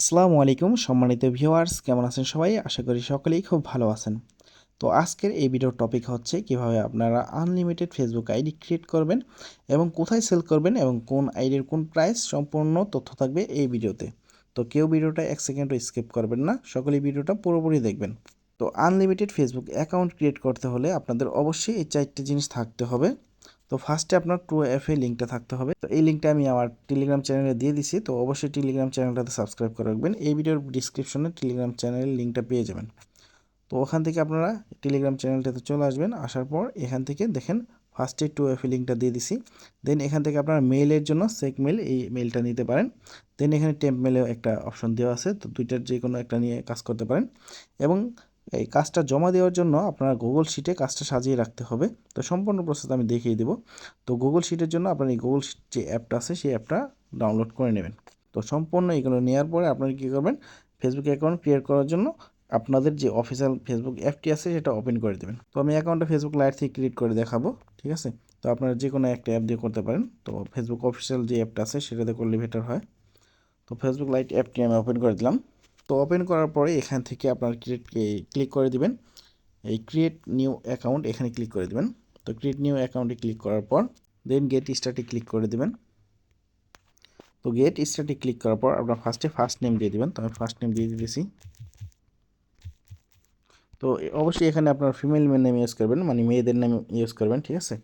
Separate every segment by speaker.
Speaker 1: আসসালামু আলাইকুম, সম্মানিত ভিউয়ার্স, কেমন আছেন সবাই? আশা করি সকলেই খুব ভালো আছেন। তো আজকের এই ভিডিওর টপিক হচ্ছে কীভাবে আপনারা আনলিমিটেড ফেসবুক আইডি ক্রিয়েট করবেন এবং কোথায় সেল করবেন এবং কোন আইডির কোন প্রাইস সম্পূর্ণ তথ্য থাকবে এই ভিডিওতে তো কেউ ভিডিওটা এক সেকেন্ডও স্কিপ করবেন না, সকলেই ভিডিওটা পুরোপুরি দেখবেন। তো আনলিমিটেড ফেসবুক অ্যাকাউন্ট ক্রিয়েট করতে হলে আপনাদের অবশ্যই এই চারটে জিনিস থাকতে হবে। তো ফার্স্টে আপনার টু এফ এ লিঙ্কটা থাকতে হবে। তো এই লিঙ্কটা আমি আমার টেলিগ্রাম চ্যানেলে দিয়ে দিছি। তো অবশ্যই টেলিগ্রাম চ্যানেলটাতে সাবস্ক্রাইব করে রাখবেন। এই ভিডিওর ডিসক্রিপশনে টেলিগ্রাম চ্যানেলের লিঙ্কটা পেয়ে যাবেন। তো ওখান থেকে আপনারা টেলিগ্রাম চ্যানেলটাতে চলে আসবেন। আসার পর এখান থেকে দেখেন ফার্স্টে টু এফ এ লিঙ্কটা দিয়ে দিছি। দেন এখান থেকে আপনারা মেইলের জন্য সেক মেল এই মেলটা নিতে পারেন। দেন এখানে টেম্প মেলেও একটা অপশন দেওয়া আছে। তো দুইটার যে কোনো একটা নিয়ে কাজ করতে পারেন। এবং এই কাজটা জমা দেওয়ার জন্য আপনারা গুগল শিটে কাজটা সাজিয়ে রাখতে হবে। তো সম্পূর্ণ প্রসেস আমি দেখিয়ে দেবো। তো গুগল শিটের জন্য আপনার এই গুগল শিট যে অ্যাপটা আছে, সেই অ্যাপটা ডাউনলোড করে নেবেন। তো সম্পূর্ণ এগুলো নেওয়ার পরে আপনারা কী করবেন? ফেসবুক অ্যাকাউন্ট ক্রিয়েট করার জন্য আপনাদের যে অফিসিয়াল ফেসবুক অ্যাপটি আছে, সেটা ওপেন করে দেবেন। তো আমি অ্যাকাউন্টটা ফেসবুক লাইট থেকে ক্রিয়েট করে দেখাবো, ঠিক আছে? তো আপনারা যে কোনো একটা অ্যাপ দিয়ে করতে পারেন। তো ফেসবুক অফিসিয়াল যে অ্যাপটা আছে, সেটাতে করলে বেটার হয়। তো ফেসবুক লাইট অ্যাপটি আমি ওপেন করে দিলাম। তো ওপেন করার পরে এখান থেকে আপনার ক্রিয়েট ক্লিক করে দিবেন। এই ক্রিয়েট নিউ অ্যাকাউন্ট এখানে ক্লিক করে দিবেন। তো ক্রিয়েট নিউ অ্যাকাউন্টে ক্লিক করার পর দেন গেট স্টার্টে ক্লিক করে দিবেন। তো গেট স্টার্টে ক্লিক করার পর আপনার ফার্স্টে ফার্স্ট নেম দিয়ে দিবেন। তো আমি ফার্স্ট নেম দিয়ে দিতেছি। তো অবশ্যই এখানে আপনার ফিমেল নেম ইউজ করবেন মানে মেয়েদের নাম ইউজ করবেন, ঠিক আছে?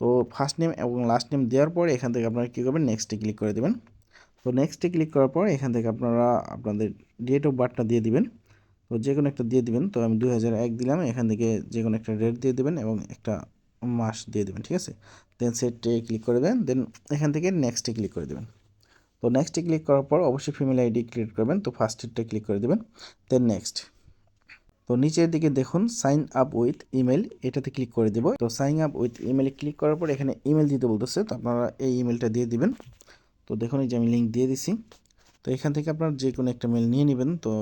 Speaker 1: তো ফার্স্ট নেম এবং লাস্ট নেম দেওয়ার পরে এখান থেকে আপনারা কী করবেন? নেক্সটে ক্লিক করে দেবেন। তো নেক্সটে ক্লিক করার পর এখান থেকে আপনারা আপনাদের ডেট অফ বার্থটা দিয়ে দিবেন। তো যে কোনো একটা দিয়ে দিবেন। তো আমি দুই হাজার এক দিলাম। এখান থেকে যে কোনো একটা ডেট দিয়ে দেবেন এবং একটা মাস দিয়ে দেবেন, ঠিক আছে? দেন সেটে ক্লিক করে দেবেন দেন এখান থেকে নেক্সটে ক্লিক করে দেবেন। তো নেক্সটে ক্লিক করার পর অবশ্যই ফিমেল আইডি ক্রিয়েট করবেন। তো ফার্স্টেরটা ক্লিক করে দেবেন। দেন নেক্সট তো নিচের দিকে দেখুন সাইন আপ উইথ ইমেল এটাতে ক্লিক করে দেবো। তো সাইন আপ উইথ ইমেলে ক্লিক করার পর এখানে ইমেল দিতে বলতেছে। তো আপনারা এই ইমেলটা দিয়ে দিবেন। তো দেখুন, এই যে আমি লিঙ্ক দিয়ে দিছি। তো এখান থেকে আপনার যে কোনো একটা মেল নিয়ে নেবেন। তো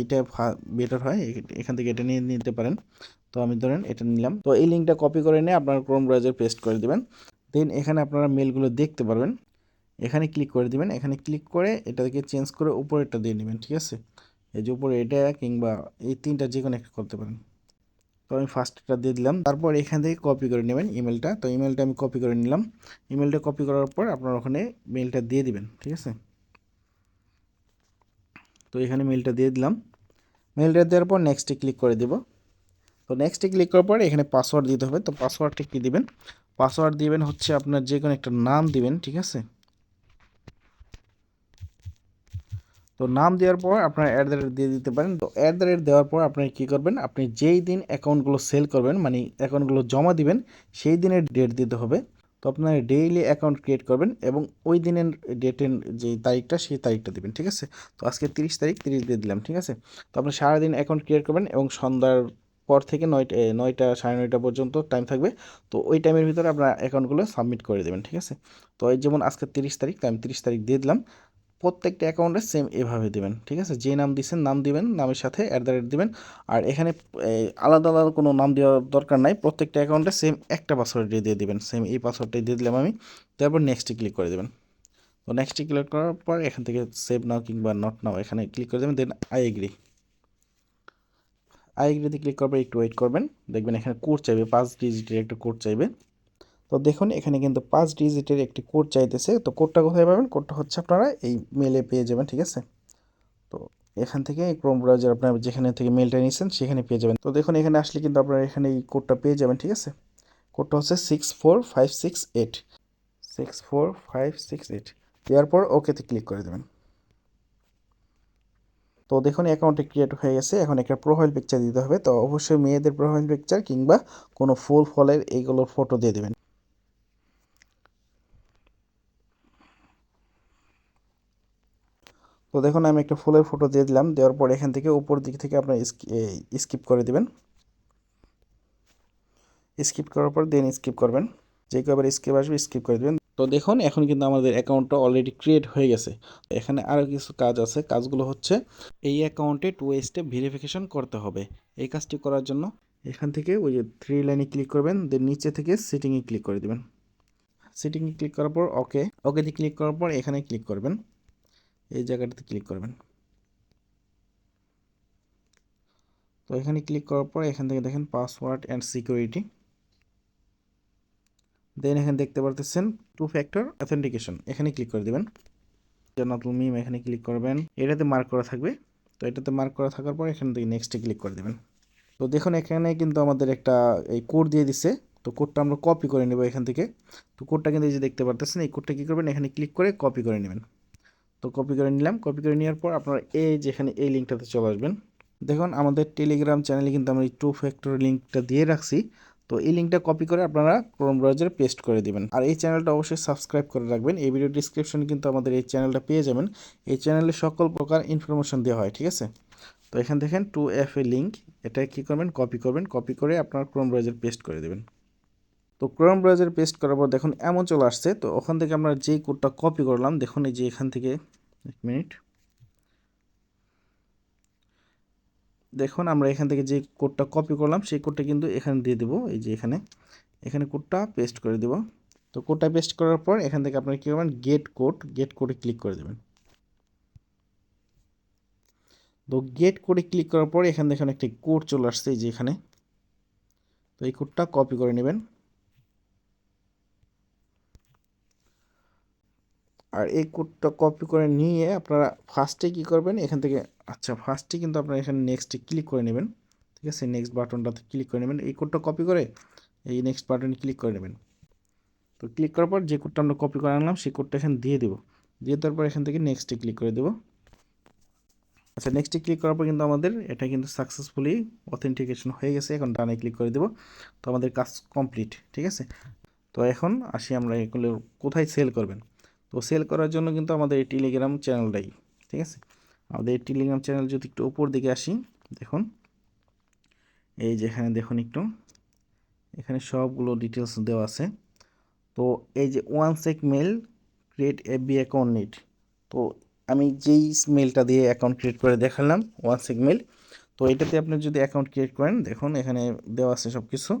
Speaker 1: এটা বেটার হয়। এখান থেকে এটা নিয়ে নিতে পারেন। তো আমি ধরেন এটা নিলাম। তো এই লিঙ্কটা কপি করে নিয়ে আপনার ক্রোম ব্রাউজার পেস্ট করে দেবেন। দেন এখানে আপনারা মেলগুলো দেখতে পারবেন। এখানে ক্লিক করে দিবেন। এখানে ক্লিক করে এটাকে চেঞ্জ করে উপরেরটা দিয়ে নেবেন, ঠিক আছে? এই যে উপরে এটা কিংবা এই তিনটা যে কোনো একটা করতে পারেন। তো আমি ফার্স্টটা দিয়ে দিলাম। তারপর এখান থেকে কপি করে নেবেন ইমেলটা তো ইমেলটা আমি কপি করে নিলাম। ইমেলটা কপি করার পর আপনার ওখানে মেলটা দিয়ে দিবেন, ঠিক আছে? তো এখানে মেলটা দিয়ে দিলাম। মেলটা দেওয়ার পর নেক্সটে ক্লিক করে দেব। তো নেক্সটে ক্লিক করার পর এখানে পাসওয়ার্ড দিতে হবে। তো পাসওয়ার্ডটা কী দিবেন? পাসওয়ার্ড দিবেন হচ্ছে আপনার যে কোনো একটা নাম দিবেন, ঠিক আছে? তো নাম দেওয়ার পর আপনার অ্যাট দ্য রেট দিয়ে দিতে পারেন। তো অ্যাট দ্য রেট দেওয়ার পর আপনি কী করবেন? আপনি যেই দিন অ্যাকাউন্টগুলো সেল করবেন মানে অ্যাকাউন্টগুলো জমা দিবেন, সেই দিনের ডেট দিতে হবে। তো আপনার ডেইলি অ্যাকাউন্ট ক্রিয়েট করবেন এবং ওই দিনের ডেটের যে তারিখটা, সেই তারিখটা দেবেন, ঠিক আছে? তো আজকে তিরিশ তারিখ, তিরিশ দিয়ে দিলাম, ঠিক আছে? তো আপনি সারাদিন অ্যাকাউন্ট ক্রিয়েট করবেন এবং সন্ধ্যার পর থেকে নয়টা নয়টা সাড়ে নয়টা পর্যন্ত টাইম থাকবে। তো ওই টাইমের ভিতরে আপনার অ্যাকাউন্টগুলো সাবমিট করে দেবেন, ঠিক আছে? তো এই যেমন আজকে তিরিশ তারিখ, তো আমি তিরিশ তারিখ দিয়ে দিলাম। প্রত্যেকটা অ্যাকাউন্টে সেম এভাবে দেবেন, ঠিক আছে? যে নাম দিচ্ছেন নাম দিবেন, নামের সাথে অ্যাট দ্য রেট দেবেন। আর এখানে আলাদা আলাদা কোনো নাম দেওয়ার দরকার নাই। প্রত্যেকটা অ্যাকাউন্টে সেম একটা পাসওয়ার্ড দিয়ে দেবেন। সেম এই পাসওয়ার্ডটাই দিয়ে দিলাম আমি। তারপর নেক্সটে ক্লিক করে দেবেন। তো নেক্সটে ক্লিক করার পর এখান থেকে সেভ নাও কিংবা নট নাও এখানে ক্লিক করে দেবেন। দেন আই এগ্রি আই এগ্রিতে ক্লিক পর একটু ওয়েট করবেন। দেখবেন এখানে কোড চাইবে, পাঁচ ডিজিটের একটা কোড চাইবে। তো দেখুন, এখানে কিন্তু পাঁচ ডিজিটের একটি কোড চাইতেছে। তো কোডটা কোথায় পাবেন? কোডটা হচ্ছে আপনারা এই মেলে পেয়ে যাবেন, ঠিক আছে? তো এখান থেকে ক্রোম ব্রাউজার আপনার যেখানে থেকে মেলটা নিয়েছেন সেখানে পেয়ে যাবেন। তো দেখুন, এখানে আসলে কিন্তু আপনারা এখানে এই কোডটা পেয়ে যাবেন, ঠিক আছে? কোডটা হচ্ছে six four five six eight six four five six eight দেওয়ার পর ওকেতে ক্লিক করে দেবেন। তো দেখুন অ্যাকাউন্টে ক্রিয়েট হয়ে গেছে। এখন একটা প্রোফাইল পিকচার দিতে হবে। তো অবশ্যই মেয়েদের প্রোফাইল পিকচার কিংবা কোনো ফুল ফলের এইগুলোর ফটো দিয়ে দেবেন। তো দেখুন, আমি একটা ফুলের ফটো দিয়ে দিলাম। দেওয়ার পর এখান থেকে উপর দিক থেকে আপনার স্কিপ করে দেবেন। স্কিপ করার পর দেন স্কিপ করবেন। যে কবার স্কিপ আসবে স্কিপ করে দেবেন। তো দেখুন, এখন কিন্তু আমাদের অ্যাকাউন্টটা অলরেডি ক্রিয়েট হয়ে গেছে। এখানে আরও কিছু কাজ আছে। কাজগুলো হচ্ছে, এই অ্যাকাউন্টে টু স্টেপ ভেরিফিকেশন করতে হবে। এই কাজটি করার জন্য এখান থেকে ওই যে থ্রি লাইনে ক্লিক করবেন দেন নিচে থেকে সিটিংয়ে ক্লিক করে দেবেন। সিটিংয়ে ক্লিক করার পর ওকে ওকেতে ক্লিক করার পর এখানে ক্লিক করবেন। এই জায়গাটাতে ক্লিক করবেন। তো এখানে ক্লিক করার পর এখান থেকে দেখেন পাসওয়ার্ড অ্যান্ড সিকিউরিটি দেন এখানে দেখতে পারতেছেন টু ফ্যাক্টর অথেন্টিকেশন এখানে ক্লিক করে দেবেন। নতুন মিম এখানে ক্লিক করবেন। এটাতে মার্ক করা থাকবে। তো এটাতে মার্ক করা থাকার পর এখান থেকে নেক্সটে ক্লিক করে দেবেন। তো দেখুন এখানে কিন্তু আমাদের একটা এই কোড দিয়ে দিছে। তো কোডটা আমরা কপি করে নেব এখান থেকে। তো কোডটা কিন্তু এই যে দেখতে পারতেছেন, এই কোডটা কী করবেন? এখানে ক্লিক করে কপি করে নেবেন। তো কপি করে নিলাম। কপি করে নেওয়ার পর আপনারা এই যেখানে এই লিঙ্কটাতে চলে আসবেন। দেখুন, আমাদের টেলিগ্রাম চ্যানেলে কিন্তু আমরা এই টু ফ্যাক্টর লিঙ্কটা দিয়ে রাখছি। তো এই লিঙ্কটা কপি করে আপনারা ক্রোম ব্রাউজারে পেস্ট করে দিবেন। আর এই চ্যানেলটা অবশ্যই সাবস্ক্রাইব করে রাখবেন। এই ভিডিও ডিসক্রিপশনে কিন্তু আমাদের এই চ্যানেলটা পেয়ে যাবেন। এই চ্যানেলে সকল প্রকার ইনফরমেশন দেওয়া হয়, ঠিক আছে? তো এখান দেখেন টু এফ এ লিঙ্ক এটা কী করবেন? কপি করবেন। কপি করে আপনার ক্রোম ব্রাউজার পেস্ট করে দেবেন। তো ক্রোম ব্রাউজার পেস্ট করার পর দেখুন এমন চলে আসছে, তো ওখান থেকে আমরা যেই কোডটা কপি করলাম, দেখুন এই যে এখান থেকে, এক মিনিট দেখুন আমরা এখান থেকে যে কোডটা কপি করলাম, সেই কোডটা কিন্তু এখানে দিয়ে দেবো, এই যে এখানে। এখানে কোডটা পেস্ট করে দেব। তো কোডটা পেস্ট করার পর এখান থেকে আপনারা কী করবেন গেট কোড গেট কোডে ক্লিক করে দেবেন। তো গেট কোডে ক্লিক করার পর এখান থেকে একটি কোড চলে আসছে, এই যে এখানে। তো এই কোডটা কপি করে নেবেন। আর এই কোডটা কপি করে নিয়ে আপনারা ফার্স্টে কী করবেন? এখান থেকে আচ্ছা ফার্স্টে কিন্তু আপনারা এখানে নেক্সটে ক্লিক করে নেবেন। ঠিক আছে? নেক্সট বাটনটাতে ক্লিক করে নেবেন। এই কোডটা কপি করে এই নেক্সট বাটনে ক্লিক করে নেবেন। তো ক্লিক করার পর যে কোডটা আমরা কপি করে আনলাম, সেই কোডটা এখানে দিয়ে দেবো। দিয়ে দেওয়ার পর এখান থেকে নেক্সটে ক্লিক করে দেবো। আচ্ছা নেক্সটে ক্লিক করার পর কিন্তু আমাদের এটা কিন্তু সাকসেসফুলি অথেন্টিকেশন হয়ে গেছে। এখন ডানে ক্লিক করে দেবো। তো আমাদের কাজ কমপ্লিট ঠিক আছে? তো এখন আসি আমরা এগুলো কোথায় সেল করবেন? তো সেল করার জন্য কিন্তু আমাদের এই টেলিগ্রাম চ্যানেলটাই ঠিক আছে? আমাদের এই টেলিগ্রাম চ্যানেল যদি একটু উপর দিকে আসি, দেখুন, এই যেখানে দেখুন একটু, এখানে সবগুলো ডিটেলস দেওয়া আছে। তো এই যে one sec mail create B account NEET তো আমি যেই মেলটা দিয়ে অ্যাকাউন্ট ক্রিয়েট করে দেখালাম ওয়ান সেক মেল তো এটাতে আপনি যদি অ্যাকাউন্ট ক্রিয়েট করেন, দেখুন এখানে দেওয়া আছে সব কিছু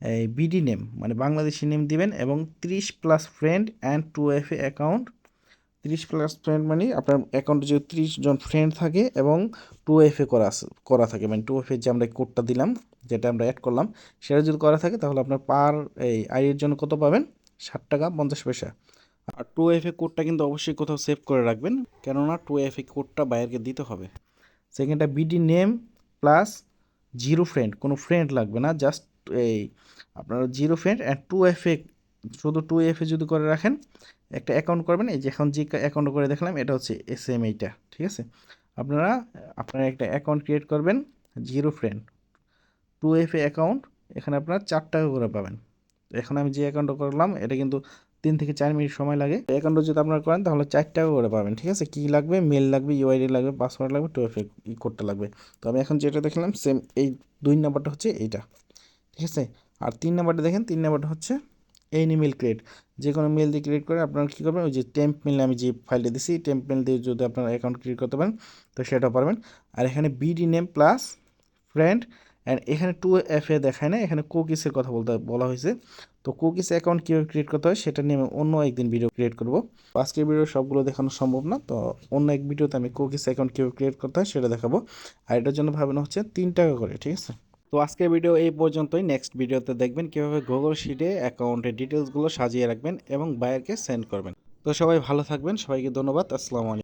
Speaker 1: এই বিডি নেম মানে বাংলাদেশি নেম দিবেন এবং ত্রিশ plus friend and two F A account ত্রিশ প্লাস ফ্রেন্ড মানে আপনার অ্যাকাউন্টে যদি ত্রিশ জন ফ্রেন্ড থাকে এবং টু এফ এ করা করা থাকে। মানে টু এফ এ যে আমরা কোডটা দিলাম, যেটা আমরা অ্যাড করলাম, সেটা যদি করা থাকে তাহলে আপনার পার এই আইয়ের জন্য কত পাবেন? ষাট টাকা পঞ্চাশ পয়সা। আর টু এফ এ কোডটা কিন্তু অবশ্যই কোথাও সেভ করে রাখবেন, কেননা টু এফ এ কোডটা বাইরকে দিতে হবে। সেকেন্ডটা BD name plus zero friend কোনো ফ্রেন্ড লাগবে না জাস্ট এই আপনার zero friend and two F A শুধু টু এফ এ যদি করে রাখেন, একটা অ্যাকাউন্ট করবেন, এই যে এখন যে অ্যাকাউন্ট করে দেখলাম, এটা হচ্ছে এস এম এইটা ঠিক আছে? আপনারা আপনারা একটা অ্যাকাউন্ট ক্রিয়েট করবেন zero friend two F A account এখানে আপনারা চার টাকা করে পাবেন। এখন আমি যে অ্যাকাউন্টটা করলাম, এটা কিন্তু তিন থেকে চার মিনিট সময় লাগে। অ্যাকাউন্টটা যদি আপনারা করেন, তাহলে চার টাকা করে পাবেন, ঠিক আছে? কী লাগবে? মেল লাগবে ইউআইডি লাগবে পাসওয়ার্ড লাগবে টু এফ ই কোডটা লাগবে। তো আমি এখন যেটা দেখলাম সেম এই দুই নাম্বারটা হচ্ছে এইটা। ঠিক আছে? আর তিন নাম্বারটা দেখেন, তিন নাম্বারটা হচ্ছে এনি মেল ক্রিয়েট যে কোনো মেল দিয়ে ক্রিয়েট করে আপনারা কী করবেন? ওই যে টেম্প মেল আমি যে ফাইলটা দিছি টেম্প মেল দিয়ে যদি আপনারা অ্যাকাউন্ট ক্রিয়েট করতে পারেন, তো সেটাও পারবেন। আর এখানে BD name plus friend and এখানে টু এফ এ দেখায় না, এখানে কোকিসের কথা বলতে, বলা হয়েছে। তো কুকিস অ্যাকাউন্ট কীভাবে ক্রিয়েট করতে হয়, সেটা নিয়ে আমি অন্য একদিন ভিডিও ক্রিয়েট করব। আজকের ভিডিও সবগুলো দেখানো সম্ভব না, তো অন্য এক ভিডিওতে আমি কুকিস অ্যাকাউন্ট কীভাবে ক্রিয়েট করতে হয়, সেটা দেখাবো। আর এটার জন্য ভাবানো হচ্ছে তিন টাকা করে, ঠিক আছে? তো আজকের ভিডিও এই পর্যন্তই। নেক্সট ভিডিওতে দেখবেন কীভাবে গুগল শিটে অ্যাকাউন্টের ডিটেলসগুলো সাজিয়ে রাখবেন এবং বায়ারকে সেন্ড করবেন। তো সবাই ভালো থাকবেন। সবাইকে ধন্যবাদ। আসসালামু আলাইকুম।